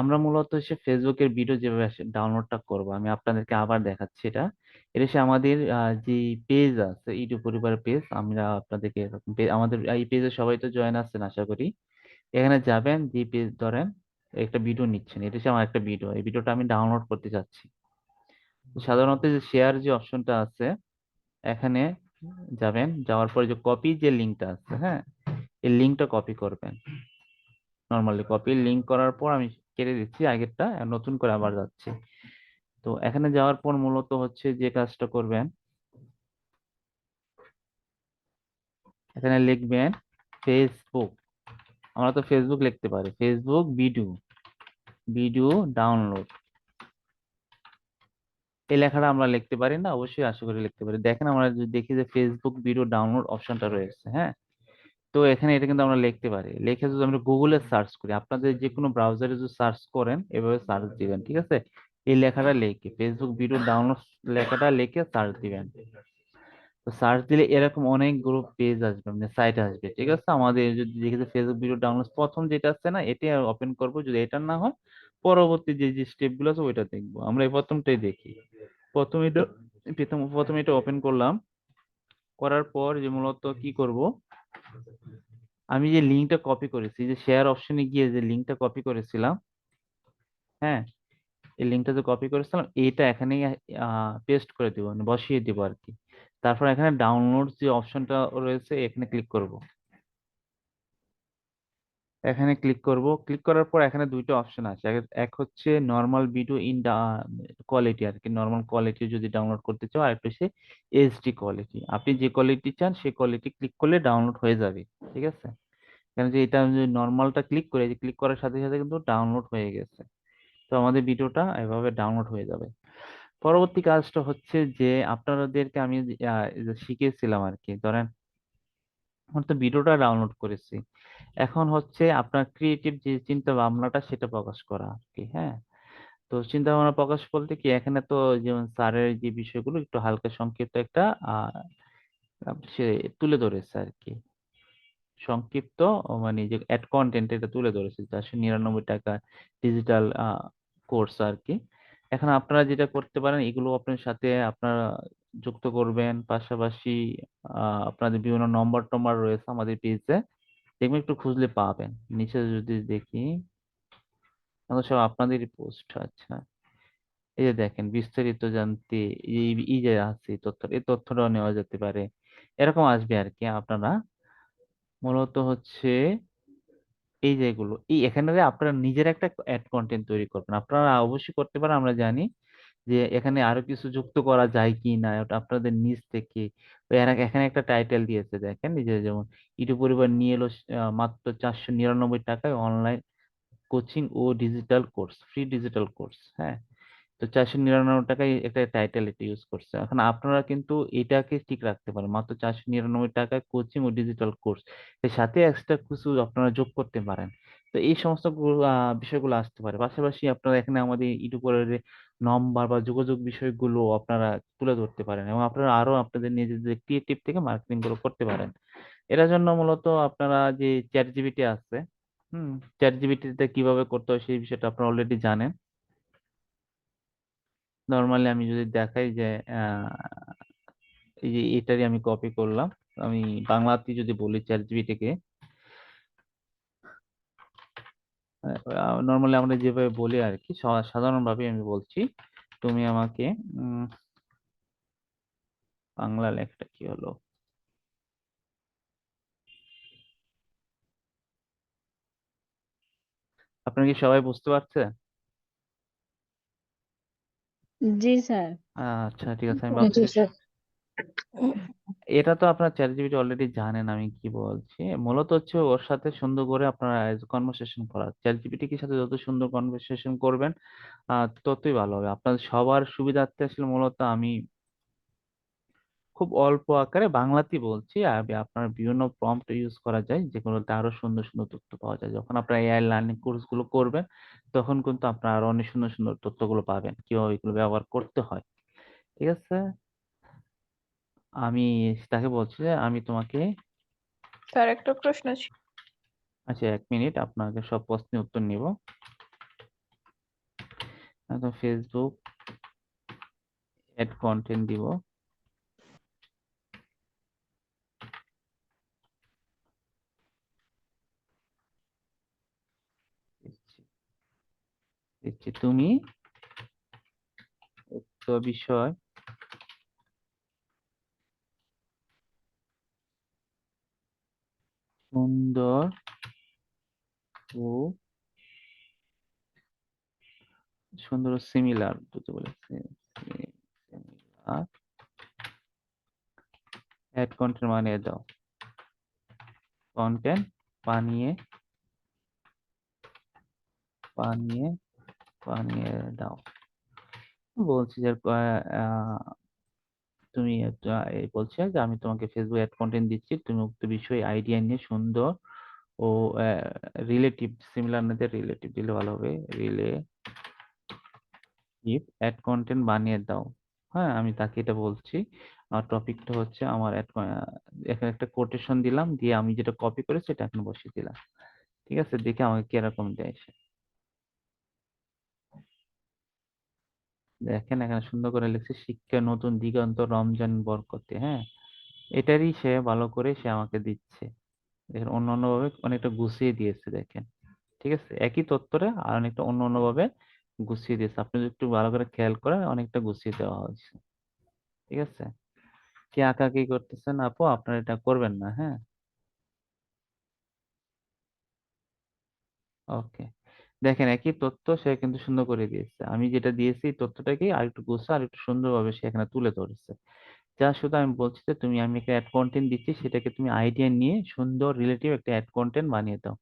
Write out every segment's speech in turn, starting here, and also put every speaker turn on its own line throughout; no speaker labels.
আমরা মূলত হচ্ছে ফেসবুকের ভিডিও যেভাবে ডাউনলোডটা করব। আমি আপনাদেরকে আবার দেখাচ্ছি এটা। এটা হচ্ছে আমাদের আহ, যে পেজ আছে ইউটিউব পরিবারের পেজ আমরা আপনাদেরকে এরকম আমাদের এই পেজে সবাই তো জয়েন আছেন আশা করি। এখানে যাবেন যে পেজ ধরেন একটা ভিডিও নিচ্ছেন। এটা হচ্ছে আমার একটা ভিডিও এই ভিডিওটা আমি ডাউনলোড করতে চাচ্ছি। সাধারণত যে শেয়ার যে অপশনটা আছে এখানে যাবেন যাওয়ার পরে যে কপি যে লিঙ্কটা আছে হ্যাঁ? এই লিঙ্কটা কপি করবেন। নর্মালি কপি লিঙ্ক করার পর আমি কেটে দিচ্ছি আগেরটা নতুন করে আবার যাচ্ছি। তো এখানে যাওয়ার পর মূলত হচ্ছে যে কাজটা করবেন, এখানে লিখবেন ফেসবুক আমরা তো ফেসবুক লিখতে পারি। ফেসবুক ভিডিও ভিডিও ডাউনলোড এই লেখাটা আমরা লিখতে পারি না, অবশ্যই আশা করি লিখতে পারি। দেখেন আমরা যদি দেখি যে ফেসবুক ভিডিও ডাউনলোড অপশনটা রয়েছে হ্যাঁ? তো এখানে এটা কিন্তু আমরা লিখতে পারি। লিখে যদি আমরা গুগলে সার্চ করি, আপনাদের যে কোনো ব্রাউজারে যদি সার্চ করেন, এভাবে সার্চ দিবেন, ঠিক আছে? এই লেখাটা লিখে ফেসবুক ভিডিও ডাউনলোড লেখাটা লিখে সার্চ দিবেন। তো সার্চ দিলে এরকম অনেক গ্রুপ পেজ আসবে মানে সাইট আসবে, ঠিক আছে? আমাদের যদি দেখি যে ফেসবুক ভিডিও ডাউনলোড প্রথম যেটা আসছে না, এটাই ওপেন করব, যদি এটা না হয়, পরবর্তী যে যে স্টেপগুলো আছে, ওইটা দেখব। আমরা এই প্রথমটাই দেখি। প্রথম এটা, প্রথম, প্রথমে এটা ওপেন করলাম। করার পর যে মূলত কি করব? আমি যে লিঙ্কটা কপি করেছি, যে শেয়ার অপশনে গিয়ে যে লিঙ্কটা কপি করেছিলাম হ্যাঁ এই লিঙ্কটা যে কপি করেছিলাম, এটা এখানে পেস্ট করে দিব, বসিয়ে দিব আর কি। তারপর এখানে ডাউনলোড যে অপশনটা রয়েছে, এখানে ক্লিক করব। এখানে ক্লিক করব। ক্লিক করার পর এখানে দুইটা অপশন আছে। এক হচ্ছে নর্মাল ভিডিও ইন কোয়ালিটি আর কি নর্মাল কোয়ালিটি যদি ডাউনলোড করতে চাও আর একটা হচ্ছে এইচডি কোয়ালিটি আপনি যে কোয়ালিটি চান, সেই কোয়ালিটি ক্লিক করলে ডাউনলোড হয়ে যাবে। ঠিক আছে? কেন যে এটা যদি নর্মালটা ক্লিক করে ক্লিক করার সাথে সাথে কিন্তু ডাউনলোড হয়ে গেছে। তো আমাদের ভিডিওটা এভাবে ডাউনলোড হয়ে যাবে। পরবর্তী কাজটা হচ্ছে যে আপনাদেরকে আমি শিখিয়েছিলাম আর কি ধরেন আমার তো ভিডিওটা ডাউনলোড করেছি। এখন হচ্ছে আপনার ক্রিয়েটিভ যে চিন্তা ভাবনাটা সেটা প্রকাশ করা আর কি হ্যাঁ? তো চিন্তা ভাবনা প্রকাশ বলতে কি, এখানে তো যেমন স্যারের যে বিষয়গুলো একটু হালকা সংক্ষিপ্ত একটা সে তুলে ধরেছে আর কি সংক্ষিপ্ত মানে যে অ্যাড কন্টেন্ট এটা তুলে ধরেছে, চারশো নিরানব্বই টাকা ডিজিটাল কোর্স আর কি এখন আপনারা যেটা করতে পারেন, এগুলো আপনার সাথে আপনারা যুক্ত করবেন। পাশাপাশি আপনাদের বিভিন্ন নম্বর টম্বর রয়েছে আমাদের পেজে দেখবেন একটু খুঁজলে পাবেন। নিচে যদি দেখি সব আপনাদেরই পোস্ট আচ্ছা। এই যে দেখেন, বিস্তারিত জানতে, এই যে আছে তথ্য, এই তথ্যটাও নেওয়া যেতে পারে। এরকম আসবে আর কি আপনারা। মূলত হচ্ছে, এই যে এগুলো, এই এখানে আপনারা নিজের একটা অ্যাড কন্টেন্ট তৈরি করবেন। আপনারা অবশ্যই করতে পারেন, আমরা জানি। যে এখানে আরও কিছু যুক্ত করা যায় কি না ওটা আপনাদের নিজ থেকে। এখানে একটা টাইটেল দিয়েছে, দেখেন যে যেমন, ইটু পরিবার নিয়ে এলো মাত্র চারশো নিরানব্বই টাকায় অনলাইন কোচিং ও digital course free digital course হ্যাঁ? তো চারশো নিরানব্বই টাকায় একটা টাইটেল এটা ইউজ করছে। এখন আপনারা কিন্তু এটাকে ঠিক রাখতে পারেন, মাত্র চারশো নিরানব্বই টাকায় কোচিং ও ডিজিটাল কোর্স এর সাথে এক্সট্রা কিছু আপনারা যোগ করতে পারেন। তো এই সমস্ত আহ, বিষয়গুলো আসতে পারে। পাশাপাশি আপনারা এখানে আমাদের ইউটিউবের নম্বর বা যোগাযোগ বিষয়গুলো আপনারা তুলে ধরতে পারেন এবং আপনারা আরও আপনাদের নিজেদের ক্রিয়েটিভ থেকে মার্কেটিংগুলো করতে পারেন। এটার জন্য মূলত আপনারা যে জিপিটি আছে হুম চ্যাট জিপিটিতে কীভাবে করতে হয় সেই বিষয়টা আপনারা অলরেডি জানেন। নর্মালি আমি যদি দেখাই যে আহ, এই যে এটারই আমি কপি করলাম আমি বাংলাতে যদি বলি চ্যাট জিপিটিকে নর্মালি আমরা যেভাবে বলি আর কি সাধারণভাবে আমি বলছি তুমি আমাকে বাংলা লেখাটা কি হলো? আপনারা কি সবাই বুঝতে পারছে?
জি স্যার।
আচ্ছা ঠিক আছে আমি এটা তো আপনার চ্যাট জিপিটি অলরেডি জানেন আমি কি বলছি। মূলত হচ্ছে ওর সাথে সুন্দর করে আপনারা কনভারসেশন করা। চ্যাট জিপিটি কি সাথে যত সুন্দর কনভারসেশন করবেন ততই ভালো হবে। আপনাদের সবার সুবিধার্থে আসলে মূলত আমি খুব অল্প আকারে বাংলাতেই বলছি। আর আপনার বিভিন্ন প্রম্পট ইউজ করা যায়, যেগুলোতে আরও সুন্দর সুন্দর তথ্য পাওয়া যায়। যখন আপনার এআই লার্নিং কোর্সগুলো করবেন, তখন কিন্তু আপনার আরও অনেক সুন্দর সুন্দর তথ্যগুলো পাবেন, কীভাবে এগুলো ব্যবহার করতে হয়। ঠিক আছে? আমি তাকে বলছি যে আমি তোমাকে
স্যার একটা প্রশ্ন ছিল
আচ্ছা এক মিনিট আপনাকে সব প্রশ্নের উত্তর নিব। একদম ফেসবুক অ্যাড কন্টেন্ট দিব। তুমি উক্ত বিষয় সুন্দর ও সুন্দর সিমিলার দুটো বলেছে সিমিলার অ্যাড কন্টেন্ট বানিয়ে দাও। কন্টেন্ট বানিয়ে বানিয়ে বানিয়ে দাও। বলছি যে তুমি বলছে যে আমি তোমাকে ফেসবুক অ্যাড কন্টেন্ট দিচ্ছি। তুমি উক্ত বিষয়ে আইডিয়া নিয়ে সুন্দর ও রিলেটিভ সিমিলার না রিলেটিভ দিলে ভালো হবে। রিলে অ্যাড কন্টেন্ট বানিয়ে দাও। হ্যাঁ আমি তাকে এটা বলছি। আর টপিকটা হচ্ছে আমার এখানে একটা কোটেশন দিলাম। দিয়ে আমি যেটা কপি করেছি সেটা এখন বসিয়ে দিলাম। ঠিক আছে? দেখে আমাকে কীরকম দেয় দেখেন এখানে সুন্দর করে লিখছে, শিক্ষা নতুন দিগন্ত রমজান বরকতে। হ্যাঁ? এটারই সে ভালো করে সে আমাকে দিচ্ছে। দেখেন অন্য অন্য ভাবে অনেকটা গুছিয়ে দিয়েছে, দেখেন। ঠিক আছে? একই তথ্যটা আর অনেকটা অন্য অন্য ভাবে গুছিয়ে দিয়েছে। আপনি যদি একটু ভালো করে খেয়াল করেন, অনেকটা গুছিয়ে দেওয়া হয়েছে। ঠিক আছে? কি আঁকা কি করতেছেন আপু? আপনারা এটা করবেন না হ্যাঁ? ওকে। দেখেন একই তথ্য সে কিন্তু সুন্দর করে দিয়েছে। আমি যেটা দিয়েছি এই তথ্যটাকে আরেকটু গুছিয়ে আর একটু সুন্দরভাবে সে এখানে তুলে ধরেছে। যা শুধু আমি বলছি যে তুমি আমি একটা অ্যাড কন্টেন্ট দিচ্ছি সেটাকে তুমি আইডিয়া নিয়ে সুন্দর রিলেটিভ একটা অ্যাড কন্টেন্ট বানিয়ে দাও।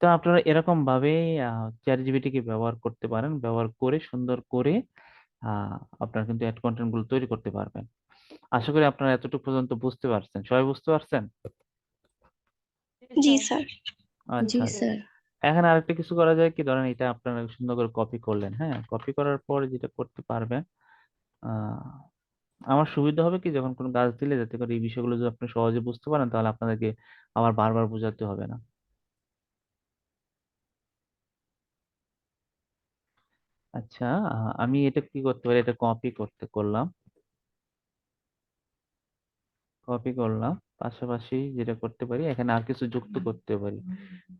তো আপনারা এরকম ভাবে চ্যাট জিপিটি কে ব্যবহার করতে পারেন। ব্যবহার করে সুন্দর করে আহ আপনারা কিন্তু অ্যাড কন্টেন্টগুলো তৈরি করতে পারবেন। আশা করি আপনারা এতটুকু পর্যন্ত বুঝতে পারছেন। সবাই বুঝতে পারছেন?
জি স্যার।
জি
আচ্ছা।
স্যার।
এখানে আরেকটা কিছু করা যায় কি? ধরেন এটা আপনারা সুন্দর করে কপি করলেন হ্যাঁ? কপি করার পরে যেটা করতে পারবেন আমার সুবিধা হবে কি? যখন কোনো কাজ দিলে, যাতে করে এই বিষয়গুলো যদি আপনি সহজে বুঝতে পারেন, তাহলে আপনাদেরকে আবার বারবার বোঝাতে হবে না। আচ্ছা আমি এটা কি করতে পারি? এটা কপি করতে করলাম। কপি করলাম। পাশাপাশি যেটা করতে পারি এখানে আর কিছু যুক্ত করতে পারি।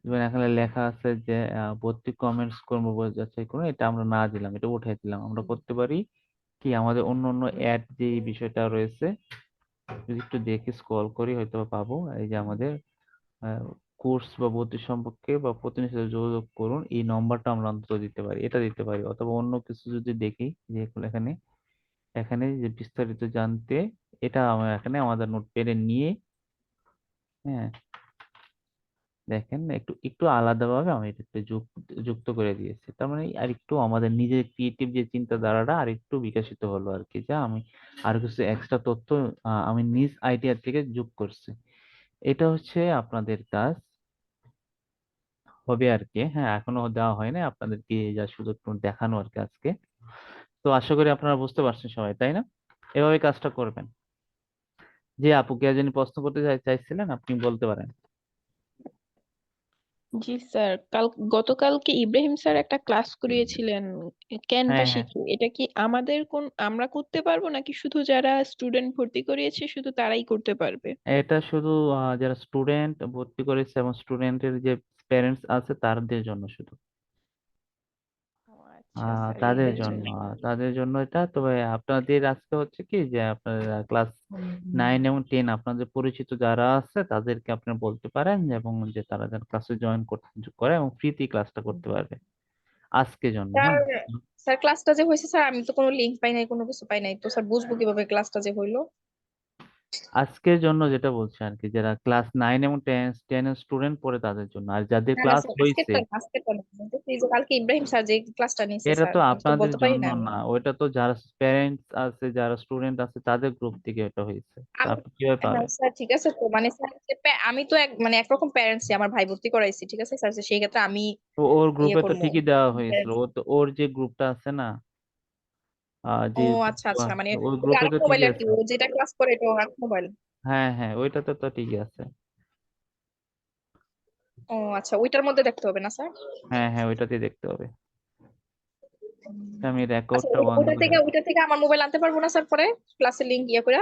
যেমন এখানে লেখা আছে যে ভর্তি কমেন্টস করব বলে যাচাই করুন এটা আমরা না দিলাম এটা উঠাই দিলাম। আমরা করতে পারি কি আমাদের অন্য অন্য অ্যাড যে বিষয়টা রয়েছে যদি একটু দেখে স্ক্রল করি হয়তো পাবো। এই যে আমাদের কোর্স বা ভর্তি সম্পর্কে বা প্রতিনিধির সাথে যোগাযোগ করুন এই নম্বরটা আমরা অন্তত দিতে পারি এটা দিতে পারি। অথবা অন্য কিছু যদি দেখি যে এখানে এখানে যে বিস্তারিত জানতে, এটা আমরা এখানে আমাদের নোটপ্যাডে নিয়ে হ্যাঁ দেখেন একটু একটু আলাদাভাবে আমি এটা একটু যুক্ত করে দিয়েছি। তার মানে আর একটু আমাদের নিজের ক্রিয়েটিভ যে চিন্তাধারাটা আর একটু বিকশিত হলো আর কি। যা আমি আর কিছু এক্সট্রা তথ্য আমি নিজ আইডিয়া থেকে যোগ করছি। এটা হচ্ছে আপনাদের কাজ। হবে আর কি হ্যাঁ এখনও দেওয়া হয় হয়নি। আপনাদেরকে যা শুধু একটু দেখানো আর কি আজকে। তো আশা করি আপনারা বুঝতে পারছেন সবাই তাই না? এভাবে কাজটা করবেন। যে আপু কে জানি প্রশ্ন করতে চাইছিলেন আপনি বলতে পারেন।
জি স্যার কাল গতকালকে ইব্রাহিম স্যার একটা ক্লাস করিয়েছিলেন ক্যানভা
হ্যাঁ
শিখে? এটা কি আমাদের কোন আমরা করতে পারব নাকি শুধু যারা স্টুডেন্ট ভর্তি করিয়েছে শুধু তারাই করতে পারবে?
এটা শুধু যারা স্টুডেন্ট ভর্তি করেছে এবং স্টুডেন্টের যে প্যারেন্টস আছে তাদের জন্য শুধু। আহ, তাদের জন্য তাদের জন্য এটা। তবে আপনাদের আজকে হচ্ছে কি যে আপনার ক্লাস নাইন এবং টেন আপনাদের পরিচিত যারা আছে তাদেরকে আপনি বলতে পারেন এবং যে তারা যেন ক্লাসে জয়েন করতে করে এবং ফ্রিতে ক্লাসটা করতে পারবে। আজকের জন্য
স্যার
হ্যাঁ
স্যার ক্লাসটা যে হয়েছে স্যার আমি তো কোনো লিংক পাই নাই কোনো কিছু পাই নাই। তো স্যার বুঝব কীভাবে ক্লাসটা যে হইল?
আজকের জন্য যেটা বলছি আর কি যারা ক্লাস নাইন এবং টেন টেনের স্টুডেন্ট পড়ে তাদের জন্য আর যাদের ক্লাস হয়েছে
কালকে ইব্রাহিম স্যার যে ক্লাসটা নিয়েছে
এটা
স্যার
তো
তো
আপনাদের জন্য
না।
ওইটা তো যারা প্যারেন্টস আছে যারা স্টুডেন্ট আছে তাদের গ্রুপ থেকে এটা হয়েছে আপনি কীভাবে পাবেন
স্যার ঠিক আছে তো মানে স্যার আমি তো এক মানে একরকম প্যারেন্টস আমার ভাই ভর্তি করাইছি ঠিক আছে স্যার সেই ক্ষেত্রে আমি
ওর
ইয়ে
গ্রুপে তো
করব।
ঠিকই দেওয়া হয়েছিল ও তো ওর যে গ্রুপটা আছে না
ও আচ্ছা আচ্ছা মানে
ওই
ওই
গ্রুপে তো
মোবাইল
ঠিকই
আর কি
আছে।
ও যেটা ক্লাস করে এটা আরেক মোবাইল
হ্যাঁ হ্যাঁ ওইটাতে তো ঠিকই আছে।
ও আচ্ছা ওইটার মধ্যে দেখতে হবে না স্যার?
হ্যাঁ হ্যাঁ ওইটাতেই দেখতে হবে। আমি
আচ্ছা
রেকর্ডটা
ও-
বন্ধ
ওটা
করে
থেকে ওটা থেকে আমার মোবাইল আনতে পারব না স্যার পরে? ক্লাসের লিংক ইয়ে করে?